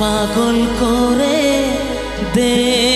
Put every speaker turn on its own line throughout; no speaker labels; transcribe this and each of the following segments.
পাগল করে দে।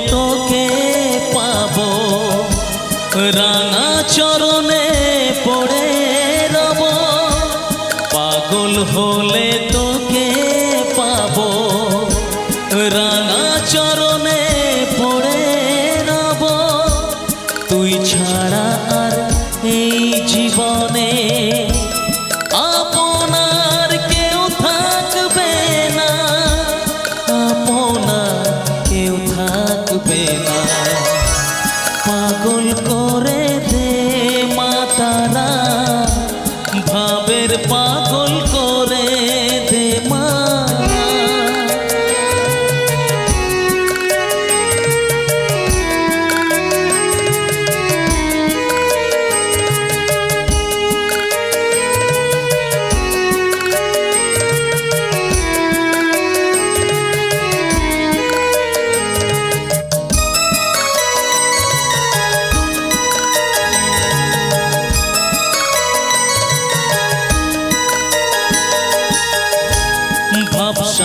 না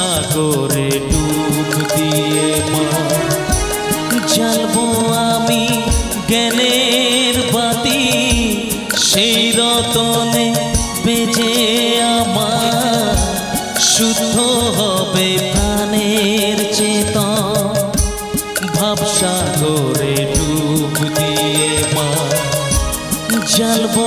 ভাবসাগরে ডুব দিয়ে আমি জ্ঞানের বাতি। সেই রতনে বেজে আমার শুদ্ধ হবে প্রাণের চেতন। ভাবসাগরে ডুব দিয়ে মা জ্বালবো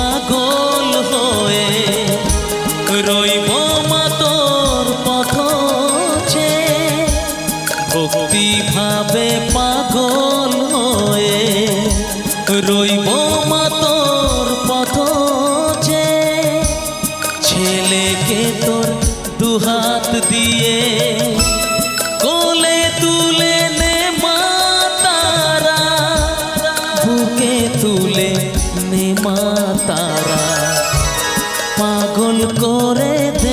রইব মা পথ ছেলেকে তোর দুহাত দিয়ে কোলে তুলে নে মা তারা। বুকে তুলে নে মা তারা। পাগল করে দে